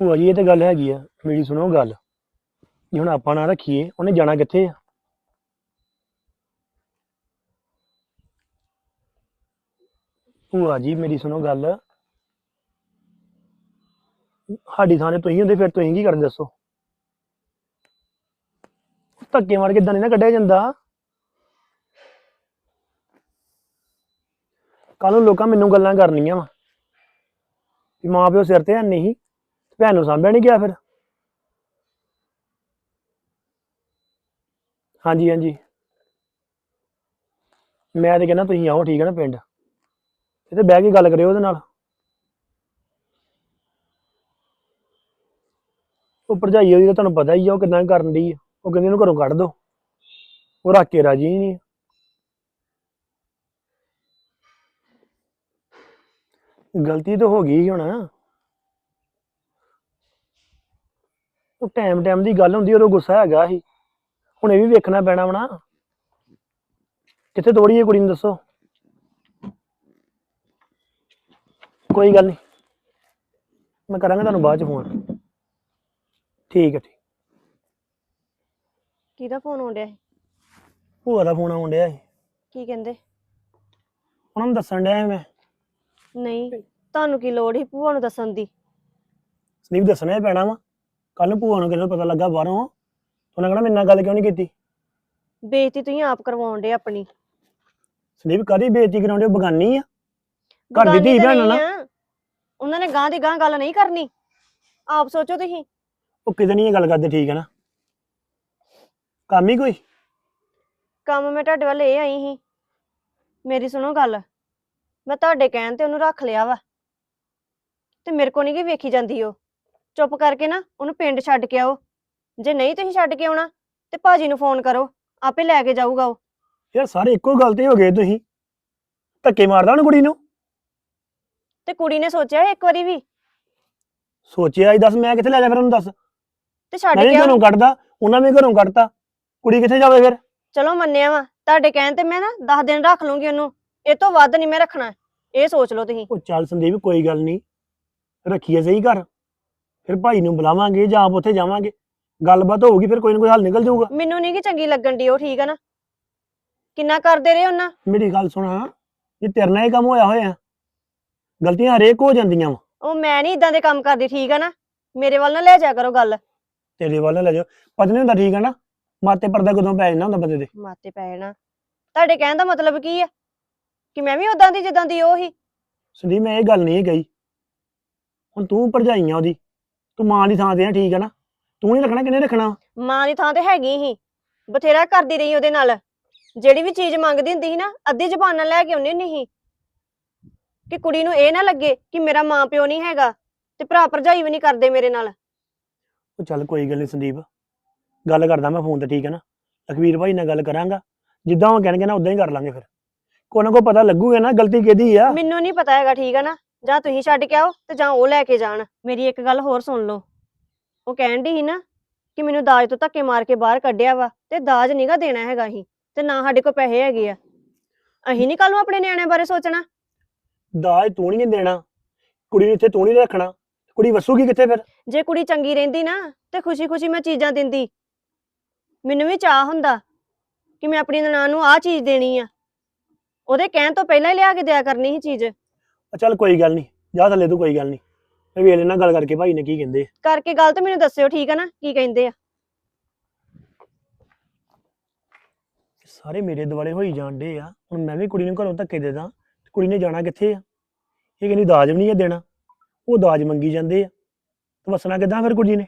ਭੂਆ ਜੀ, ਇਹ ਤਾਂ ਗੱਲ ਹੈਗੀ ਆ, ਮੇਰੀ ਸੁਣੋ ਗੱਲ। ਜੇ ਹੁਣ ਆਪਾਂ ਨਾ ਰੱਖੀਏ, ਉਹਨੇ ਜਾਣਾ ਕਿੱਥੇ ਆ? ਭੂਆ ਜੀ, ਮੇਰੀ ਸੁਣੋ ਗੱਲ। ਸਾਡੀ ਥਾਂ ਤੇ ਤੁਸੀਂ ਹੁੰਦੇ, ਫਿਰ ਤੁਸੀਂ ਕੀ ਕਰਨ ਦੱਸੋ? ਧੱਕੇ ਮਾਰ ਕੇ ਇਦਾਂ ਨਹੀਂ ਨਾ ਕੱਢਿਆ ਜਾਂਦਾ। ਕੱਲ ਨੂੰ ਲੋਕਾਂ ਮੈਨੂੰ ਗੱਲਾਂ ਕਰਨੀਆਂ ਵਾ। ਵੀ ਮਾਂ ਪਿਓ ਸਿਰ ਤੇ ਹੈ ਨਹੀਂ। ਭੈਣ ਨੂੰ ਸਾਂਭਿਆ ਨਹੀਂ ਗਿਆ ਫਿਰ? ਹਾਂਜੀ ਹਾਂਜੀ। ਮੈਂ ਤੇ ਕਹਿੰਦਾ ਤੁਸੀਂ ਆਓ, ਠੀਕ ਹੈ ਨਾ ਪਿੰਡ। ਤੇ ਬਹਿ ਕੇ ਗੱਲ ਕਰਿਓ ਉਹਦੇ ਨਾਲ। ਉਹ ਭਰਜਾਈ ਉਹਦੀ ਤਾਂ ਤੁਹਾਨੂੰ ਪਤਾ ਹੀ ਆ, ਉਹ ਕਿੰਨਾ ਕਰਨ ਦੀ ਉਹ ਕਹਿੰਦੀ ਉਹਨੂੰ ਘਰੋਂ ਕੱਢ ਦੋ। ਉਹ ਰੱਖ ਕੇ ਰਾਜੀ ਨਹੀਂ ਗਲਤੀ ਤਾਂ ਹੋ ਗਈ ਹੁਣ। ਉਹ ਟਾਈਮ ਟਾਈਮ ਦੀ ਗੱਲ ਹੁੰਦੀ ਉਦੋਂ ਗੁੱਸਾ ਹੈਗਾ ਸੀ। ਹੁਣ ਇਹ ਵੀ ਵੇਖਣਾ ਪੈਣਾ ਵਾ ਨਾ। ਕਿੱਥੇ ਤੋੜੀਏ ਕੁੜੀ ਨੂੰ ਦੱਸੋ। ਕੋਈ ਗੱਲ ਨਹੀਂ ਮੈਂ ਕਰਾਂਗਾ ਤੁਹਾਨੂੰ ਬਾਅਦ ਚ ਫੋਨ ਠੀਕ ਹੈ ਠੀਕ। ਕਿਹਦਾ ਫੋਨ ਆਉਂਦਿਆ ਸੀ? ਭੂਆ ਦਾ ਫੋਨ ਆਉਣ ਡਿਆ ਸੀ। ਕੀ ਕਹਿੰਦੇ? ਉਹਨਾਂ ਨੂੰ ਦੱਸਣ ਡਿਆ ਸੀ ਮੈਂ। ਨਹੀਂ ਤੁਹਾਨੂੰ ਕੀ ਲੋੜ ਸੀ ਭੂਆ ਨੂੰ ਦੱਸਣ ਦੀ? ਸੰਦੀਪ ਦੱਸਣਾ ਹੀ ਪੈਣਾ ਵਾ। ਕੱਲ ਨੂੰ ਭੂਆ ਨੂੰ ਕਿਹਨੂੰ ਪਤਾ ਲੱਗਾ ਬਾਹਰੋਂ ਉਹਨਾਂ ਕਹਣਾ ਮੇਰੇ ਨਾਲ ਗੱਲ ਕਿਉਂ ਨਹੀਂ ਕੀਤੀ? ਬੇਇੱਜ਼ਤੀ ਤੁਸੀਂ ਆਪ ਕਰਵਾਉਣ ਡੇ ਆਪਣੀ। ਸੰਦੀਪ ਕਾਦੀ ਬੇਇੱਜ਼ਤੀ ਕਰਾਉਂਦੇ ਹੋ? ਬਗਾਨੀ ਆ। ਘਰ ਦੀ ਬਗਾਨੀ ਧੀ ਤਾਂ ਭੈਣ ਨਾ। ਆ। ਉਹਨਾਂ ਨੇ ਗਾਂ ਦੀ ਗਾਂ ਗੱਲ ਨਹੀਂ ਕਰਨੀ। ਆਪ ਸੋਚੋ ਤੁਸੀਂ। ਉਹ ਕਿਤੇ ਨਹੀਂ ਇਹ ਗੱਲ ਕਰਦੇ ਠੀਕ ਹੈ ਨਾ। ਕੰਮ ਹੀ ਕੋਈ? ਕੰਮ ਮੈਂ ਤੁਹਾਡੇ ਵੱਲ ਇਹ ਆਈ ਸੀ। ਮੇਰੀ ਸੁਣੋ ਗੱਲ। ਮੈਂ ਤੁਹਾਡੇ ਕਹਿਣ ਤੇ ਉਹਨੂੰ ਰੱਖ ਲਿਆ ਵਾ। ਤੇ ਮੇਰੇ ਕੋ ਨਹੀਂ ਕਿ ਵੇਖੀ ਜਾਂਦੀ ਉਹ। ਚੁੱਪ ਕਰਕੇ ਨਾ ਉਹਨੂੰ ਪਿੰਡ ਛੱਡ ਕੇ ਆਓ। ਜੇ ਨਹੀਂ ਤੁਸੀਂ ਛੱਡ ਕੇ ਆਉਣਾ ਤੇ ਭਾਜੀ ਨੂੰ ਫੋਨ ਕਰੋ ਆਪੇ ਲੈ ਕੇ ਜਾਊਗਾ ਉਹ। ਯਾਰ ਸਾਰੇ ਇੱਕੋ ਗੱਲ ਤੇ ਹੋ ਗਏ ਤੁਸੀਂ। ਧੱਕੇ ਮਾਰਦਾ ਉਹਨੂੰ ਕੁੜੀ ਨੂੰ? ਤੇ ਕੁੜੀ ਨੇ ਸੋਚਿਆ ਇੱਕ ਵਾਰੀ ਵੀ? ਸੋਚਿਆ ਹੀ ਦੱਸ ਮੈਂ ਕਿੱਥੇ ਲੈ ਜਾ ਫਿਰ ਉਹਨੂੰ ਦੱਸ। ਤੇ ਛੱਡ ਮੈਂ ਵੀ ਕੇ ਆਓ। ਘਰੋਂ ਕੱਢਦਾ ਉਹਨਾਂ ਵੀ ਘਰੋਂ ਕੱਢਤਾ। ਕੁੜੀ ਕਿੱਥੇ ਜਾਵੇ ਫਿਰ? ਚਲੋ ਮੰਨਿਆ ਵਾ ਤੁਹਾਡੇ ਕਹਿਣ ਤੇ ਮੈਂ ਨਾ 10 ਦਿਨ ਰੱਖ ਲੂੰਗੀ ਉਹਨੂੰ। ਇਹ ਤੋਂ ਵੱਧ ਨਹੀਂ ਮੈਂ ਰੱਖਣਾ। ਇਹ ਸੋਚ ਲਓ ਤੁਸੀਂ। ਉਹ ਚੱਲ ਸੰਦੀਪ ਕੋਈ ਗੱਲ ਨਹੀਂ। ਰੱਖੀਏ ਸਹੀ ਘਰ। ਫਿਰ ਭਾਈ ਨੂੰ ਬੁਲਾਵਾਂਗੇ ਜਾਂ ਆਪ ਉੱਥੇ ਜਾਵਾਂਗੇ। ਗੱਲਬਾਤ ਹੋਊਗੀ ਫਿਰ ਕੋਈ ਨਾ ਕੋਈ ਹੱਲ ਨਿਕਲ ਜਾਊਗਾ। ਮੈਨੂੰ ਨਹੀਂ ਕਿ ਚੰਗੀ ਲੱਗਣ ਦੀ ਉਹ ਠੀਕ ਆ ਨਾ? ਕਿੰਨਾ ਕਰਦੇ ਰਹੇ ਉਹਨਾਂ ਮੇਰੀ ਗੱਲ ਸੁਣ ਇਹ ਤੇਰੇ ਨਾਲ ਹੀ ਕੰਮ ਹੋਇਆ ਹੋਇਆ ਗਲਤੀਆਂ ਹਰੇਕ ਹੋ ਜਾਂਦੀਆਂ ਵਾ। ਉਹ ਮੈਂ ਨਹੀਂ ਇਦਾਂ ਦੇ ਕੰਮ ਕਰਦੀ ਠੀਕ ਆ ਨਾ? ਮੇਰੇ ਵੱਲ ਨਾ ਲੈ ਜਾ ਕਰੋ ਗੱਲ। ਤੇਰੇ ਵੱਲ ਨਾ ਲੈ ਜਾਓ। ਪਤਾ ਨਹੀਂ ਹੁੰਦਾ ਠੀਕ ਹੈ ਨਾ? ਮਾਤੇ ਪਰਦਾ ਕਦੋਂ ਪੈ ਜਾਂਦਾ ਹੁੰਦਾ ਬੰਦੇ ਦੇ? ਮਾਤੇ ਪੈ ਜਾਣਾ। ਤੁਹਾਡੇ ਕਹਿਣ ਦਾ ਮਤਲਬ ਕੀ ਆ? ਕਿ ਮੈਂ ਵੀ ਉਦਾਂ ਦੀ ਜਿੱਦਾਂ ਦੀ ਉਹ ਹੀ। ਸੰਦੀਪ ਮੈਂ ਇਹ ਗੱਲ ਨਹੀਂ ਕਹੀ। ਹੁਣ ਤੂੰ ਭਰਜਾਈਆਂ ਉਹਦੀ। ਤੂੰ ਮਾਂ ਦੀ ਥਾਂ ਤੇ ਆ ਠੀਕ ਹੈ ਨਾ? ਤੂੰ ਨਹੀਂ ਰੱਖਣਾ ਕਿਹਨੇ ਰੱਖਣਾ? ਮਾਂ ਦੀ ਥਾਂ ਤੇ ਹੈਗੀ ਹੀ ਬਥੇਰਾ ਕਰਦੀ ਰਹੀ ਉਹਦੇ ਨਾਲ। ਜਿਹੜੀ ਵੀ ਚੀਜ਼ ਮੰਗਦੀ ਹੁੰਦੀ ਸੀ ਨਾ ਅੱਧੀ ਜ਼ਬਾਨ ਨਾਲ ਲੈ ਕੇ ਆਉਂਦੀ ਹੁੰਦੀ ਸੀ। ਕਿ ਕੁੜੀ ਨੂੰ ਇਹ ਨਾ ਲੱਗੇ ਕਿ ਮੇਰਾ ਮਾਂ ਪਿਓ ਨਹੀਂ ਹੈਗਾ ਤੇ ਭਰਾ ਭਰਜਾਈ ਵੀ ਨਹੀਂ ਕਰਦੇ ਮੇਰੇ ਨਾਲ। ਉਹ ਚੱਲ ਕੋਈ ਗੱਲ ਨਹੀਂ ਸੰਦੀਪ ਗੱਲ ਕਰਦਾ ਮੈਂ ਫੋਨ ਤੇ ਠੀਕ ਹੈ ਨਾ? ਲਖਵੀਰ ਭਾਈ ਨਾਲ ਗੱਲ ਕਰਾਂਗਾ। ਜਿੱਦਾਂ ਉਹ ਕਹਿਣਗੇ ਨਾ ਉਦਾਂ ਹੀ ਕਰ ਲਾਂਗੇ ਫਿਰ। ਕੋਈ ਨਾ ਕੋਈ ਪਤਾ ਲੱਗੂਗਾ ਨਾ ਗਲਤੀ ਕਿਹਦੀ ਆ? ਮੈਨੂੰ ਨਹੀਂ ਪਤਾ ਹੈਗਾ ਠੀਕ ਆ ਨਾ? ਜਾਂ ਤੁਸੀਂ ਛੱਡ ਕੇ ਆਓ ਤੇ ਜਾਂ ਉਹ ਲੈ ਕੇ ਜਾਣ। ਮੇਰੀ ਇੱਕ ਗੱਲ ਹੋਰ ਸੁਣ ਲਓ। ਉਹ ਕਹਿਣ ਦੀ ਸੀ ਨਾ ਕਿ ਮੈਨੂੰ ਦਾਜ ਤੋਂ ਧੱਕੇ ਮਾਰ ਕੇ ਬਾਹਰ ਕੱਢਿਆ ਵਾ ਤੇ ਦਾਜ ਨਹੀਂਗਾ ਦੇਣਾ ਹੈਗਾ ਹੀ ਤੇ ਨਾ ਸਾਡੇ ਕੋਲ ਪੈਸੇ ਹੈਗੇ ਆ। ਅਸੀਂ ਨਹੀਂ ਕੱਲ ਨੂੰ ਆਪਣੇ ਨਿਆਣਿਆਂ ਬਾਰੇ ਸੋਚਣਾ। ਦਾਜ ਤੂੰ ਨਹੀਂ ਦੇਣਾ। ਕੁੜੀ ਨੂੰ ਇੱਥੇ ਤੂੰ ਨਹੀਂ ਰੱਖਣਾ। ਕੁੜੀ ਵਸੂਗੀ ਕਿੱਥੇ ਫਿਰ? ਜੇ ਕੁੜੀ ਚੰਗੀ ਰਹਿੰਦੀ ਨਾ ਤੇ ਖੁਸ਼ੀ-ਖੁਸ਼ੀ ਮੈਂ ਚੀਜ਼ਾਂ ਦਿੰਦੀ। ਮੈਨੂੰ ਵੀ ਚਾਹ ਹੁੰਦਾ ਕਿ ਮੈਂ ਆਪਣੀ ਨਨਾਣ ਨੂੰ ਆਹ ਚੀਜ਼ ਦੇਣੀ ਆ। ਉਹਦੇ ਕਹਿਣ ਤੋਂ ਪਹਿਲਾਂ ਹੀ ਲਿਆ ਕੇ ਦਿਆ ਕਰਨੀ ਸੀ ਚੀਜ਼। ਆ ਚੱਲ ਕੋਈ ਗੱਲ ਨਹੀਂ ਜਾ ਥੱਲੇ ਤੂੰ ਕੋਈ ਗੱਲ ਨਹੀਂ ਮੈਂ ਵੇਲੇ ਨਾਲ ਗੱਲ ਕਰਕੇ ਭਾਈ ਨੇ ਕੀ ਕਹਿੰਦੇ। ਕਰਕੇ ਗੱਲ ਤਾਂ ਮੈਨੂੰ ਦੱਸਿਓ ਠੀਕ ਆ ਨਾ? ਕੀ ਕਹਿੰਦੇ ਆ? ਸਾਰੇ ਮੇਰੇ ਦੁਆਲੇ ਹੋਈ ਜਾਂਦੇ ਆ। ਹੁਣ ਮੈਂ ਵੀ ਕੁੜੀ ਨੂੰ ਘਰੋਂ ਧੱਕੇ ਦੇ ਦਾਂ ਤੇ ਕੁੜੀ ਨੇ ਜਾਣਾ ਕਿੱਥੇ ਆ? ਇਹ ਕਹਿੰਦੀ ਦਾਜ ਵੀ ਨਹੀਂ ਆ ਦੇਣਾ। ਉਹ ਦਾਜ ਮੰਗੀ ਜਾਂਦੇ ਆ। ਤੇ ਵਸਣਾ ਕਿੱਦਾਂ ਫਿਰ ਕੁੜੀ ਨੇ?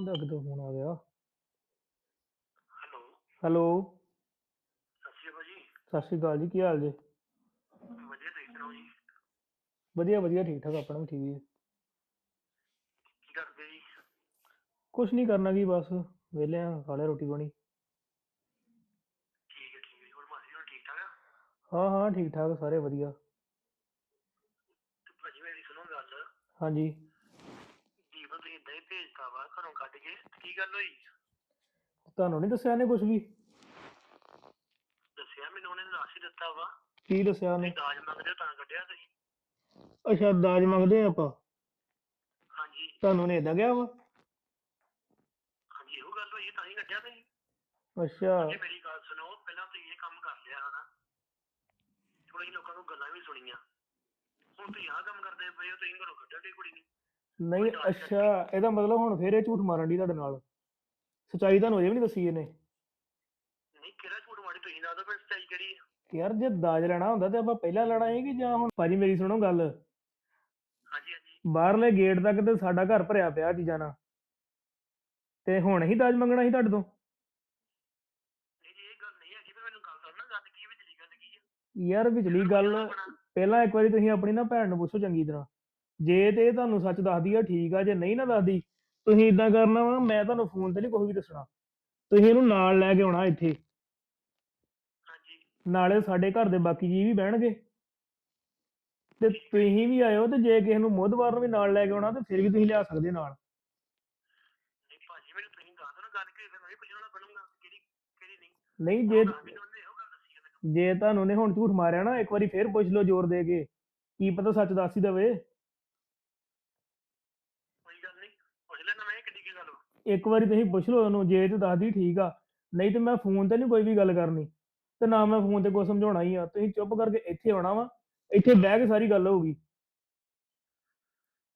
ਲੱਗ ਦੋ ਫੋਨ ਆ ਗਿਆ। ਹੈਲੋ। ਹੈਲੋ। ਸਤਿ ਸ਼੍ਰੀ ਅਕਾਲ ਜੀ। ਸਤਿ ਸ਼੍ਰੀ ਅਕਾਲ ਜੀ ਕੀ ਹਾਲ ਜੀ ਵਧੀਆ ਤੁਸੀਂ ਸੁਣਾਓ ਜੀ ਵਧੀਆ ਵਧੀਆ ਠੀਕ ਠਾਕ ਆਪਣਾ ਵੀ ਠੀਕ ਹੈ ਕੀ ਕਰਦੇ ਜੀ? ਕੁਛ ਨਹੀਂ ਕਰਨਾ ਕੀ ਬਸ ਵਿਹਲੇ ਆ ਖਾ ਲਿਆ ਰੋਟੀ ਪਾਣੀ। ਠੀਕ ਹੈ ਠੀਕ ਹੈ ਜੀ। ਹੋਰ ਮਾਸੀ ਹੋਰ ਠੀਕ ਠਾਕ ਆ? ਹਾਂ ਹਾਂ ਠੀਕ ਠਾਕ ਸਾਰੇ ਵਧੀਆ। ਤੇ ਭਾਜੀ ਮੇਰੀ ਸੁਣੋ ਗੱਲ। ਹਾਂਜੀ। ਜੀਵਨ ਤੁਸੀਂ ਇਦਾਂ ਹੀ ਭੇਜਤਾ ਵਾ ਘਰੋਂ ਕੱਢ ਕੇ ਕੀ ਗੱਲ ਹੋਈ? ਤੁਹਾਨੂੰ ਨਹੀਂ ਦੱਸਿਆ ਨੇ ਕੁਝ ਵੀ? ਦੱਸਿਆ ਮੈਨੂੰ ਉਹਨੇ ਦੱਸ ਹੀ ਦਿੱਤਾ ਵਾ। ਕੀ ਦੱਸਿਆ ਤੁਸੀਂ ਉਹਨੇ ਦਾਜ ਮੰਗਦੇ ਹੋ ਤਾਂ ਕੱਢਿਆ ਤੁਸੀਂ? ਅੱਛਾ ਦਾਜ ਮੰਗਦੇ ਆ ਆਪਾਂ? ਤੁਹਾਨੂੰ ਨੇ ਇਦਾਂ ਗਿਆ ਵਾ? ਹਾਂਜੀ ਇਹੋ ਗੱਲ ਹੋਈ ਤਾਂ ਹੀ ਕੱਢਿਆ ਤੁਸੀਂ। ਅੱਛਾ। ਜੇ ਮੇਰੀ ਗੱਲ ਸੁਣੋ ਪਹਿਲਾਂ ਤੁਸੀਂ ਇਹ ਕੰਮ ਕਰ ਲਿਆ ਹਨਾ। ਥੋੜੀ ਲੋਕਾਂ ਨੂੰ ਗੱਲਾਂ ਵੀ ਸੁਣੀਆਂ। ਹੁਣ ਤੁਸੀਂ ਆਹ ਕੰਮ ਕਰਦੇ ਪਏ ਹੋ ਤੁਸੀਂ ਘਰੋਂ ਕੱਢਣ ਦੀ ਕੁੜੀ ਨੂੰ। ਨਹੀਂ ਅੱਛਾ ਇਹਦਾ ਮਤਲਬ ਹੁਣ ਫੇਰ ਇਹ ਝੂਠ ਮਾਰਨ ਦੀ ਤੁਹਾਡੇ ਨਾਲ। ਸੱਚਾਈ ਤੁਹਾਨੂੰ ਅਜੇ ਵੀ ਨਹੀਂ ਦੱਸੀ ਇਹਨੇ। ਨਹੀਂ ਕਿਹੜਾ ਝੂਠ ਮਾਰੀ ਤੁਸੀਂ ਦੱਸੋ ਫਿਰ ਸੱਚਾਈ ਕਿਹੜੀ ਹੈ ਯਾਰ ਜੇ ਦਾਜ ਲੈਣਾ ਹੁੰਦਾ ਤੇ ਆਪਾਂ ਪਹਿਲਾਂ ਲੈਣਾ ਹੈ ਕਿ ਜਾਂ ਹੁਣ ਭਾਜੀ ਮੇਰੀ ਸੁਣੋ ਗੱਲ। ਹਾਂਜੀ ਹਾਂਜੀ। ਬਾਹਰਲੇ ਗੇਟ ਤੱਕ ਤੇ ਸਾਡਾ ਘਰ ਭਰਿਆ ਪਿਆ ਚੀਜ਼ਾਂ ਨਾਲ। ਤੇ ਹੁਣ ਹੀ ਦਾਜ ਮੰਗਣਾ ਸੀ ਤੁਹਾਡੇ ਤੋਂ? ਨਹੀਂ ਜੀ ਇਹ ਗੱਲ ਨਹੀਂ ਹੈਗੀ ਪਰ ਮੈਨੂੰ ਗੱਲ ਦੱਸੋ ਨਾ ਗੱਲ ਕੀ ਵਿਚਲੀ ਗੱਲ ਕੀ ਹੈ ਯਾਰ ਵਿਚਲੀ ਗੱਲ ਪਹਿਲਾਂ ਇੱਕ ਵਾਰੀ ਤੁਸੀਂ ਆਪਣੀ ਨਾ ਭੈਣ ਨੂੰ ਪੁੱਛੋ ਚੰਗੀ ਤਰ੍ਹਾਂ। ਜੇ ਤੇ ਇਹ ਤੁਹਾਨੂੰ ਸੱਚ ਦੱਸਦੀ ਆ ਠੀਕ ਆ ਜੇ ਨਹੀਂ ਨਾ ਦੱਸਦੀ ਤੁਸੀਂ ਇਦਾਂ ਕਰਨਾ ਵਾ ਮੈਂ ਤੁਹਾਨੂੰ ਫੋਨ ਤੇ ਨਹੀਂ ਕੁਝ ਵੀ ਦੱਸਣਾ। ਤੁਸੀਂ ਇਹਨੂੰ ਨਾਲ ਲੈ ਕੇ ਆਉਣਾ ਇੱਥੇ। ਹਾਂਜੀ। ਨਾਲੇ ਸਾਡੇ ਘਰ ਦੇ ਬਾਕੀ ਜੀ ਵੀ ਬਹਿਣਗੇ। ਤੇ ਤੁਸੀਂ ਵੀ ਆਇਓ ਤੇ ਜੇ ਕਿਸੇ ਨੂੰ ਮੁੱਧਵਾਰ ਨੂੰ ਵੀ ਨਾਲ ਲੈ ਕੇ ਆਉਣਾ ਤੇ ਫਿਰ ਵੀ ਤੁਸੀਂ ਲਿਆ ਸਕਦੇ ਨਾਲ। ਨਹੀਂ ਭਾਜੀ ਮੈਨੂੰ ਤੁਸੀਂ ਦੱਸ ਦਿਓ ਨਾ ਗੱਲ ਕੀ ਫਿਰ ਮੈਂ ਵੀ ਪੁੱਛਣਾ ਬਣੂਗਾ ਕਿਹੜੀ ਕਿਹੜੀ ਨਹੀਂ। ਨਹੀਂ ਜੇ ਮੈਨੂੰ ਉਹਨੇ ਇਹੋ ਗੱਲ ਦੱਸੀ ਹੈ ਮੈਨੂੰ। ਜੇ ਤੁਹਾਨੂੰ ਨੇ ਹੁਣ ਝੂਠ ਮਾਰਿਆ ਨਾ ਇੱਕ ਵਾਰੀ ਫੇਰ ਪੁੱਛ ਲਓ ਜ਼ੋਰ ਦੇ ਕੇ ਕੀ ਪਤਾ ਸੱਚ ਦੱਸ ਹੀ ਦਵੇ। ਕੋਈ ਗੱਲ ਨਹੀਂ ਪੁੱਛ ਲੈਣਾ ਮੈਂ ਕਿੱਡੀ ਕੀ ਗੱਲ ਵਾ। ਇੱਕ ਵਾਰੀ ਤੁਸੀਂ ਪੁੱਛ ਲਓ ਉਹਨੂੰ ਜੇ ਤੇ ਦੱਸਦੀ ਠੀਕ ਆ ਨਹੀਂ ਤੇ ਮੈਂ ਫੋਨ ਤੇ ਨਹੀਂ ਕੋਈ ਵੀ ਗੱਲ ਕਰਨੀ ਤੇ ਨਾ ਮੈਂ ਫੋਨ ਤੇ ਕੋਈ ਸਮਝਾਉਣਾ ਹੀ ਆ ਤੁਸੀਂ ਚੁੱਪ ਕਰਕੇ ਇੱਥੇ ਆਉਣਾ ਵਾ। ਇੱਥੇ ਬਹਿ ਕੇ ਸਾਰੀ ਗੱਲ ਹੋਊਗੀ।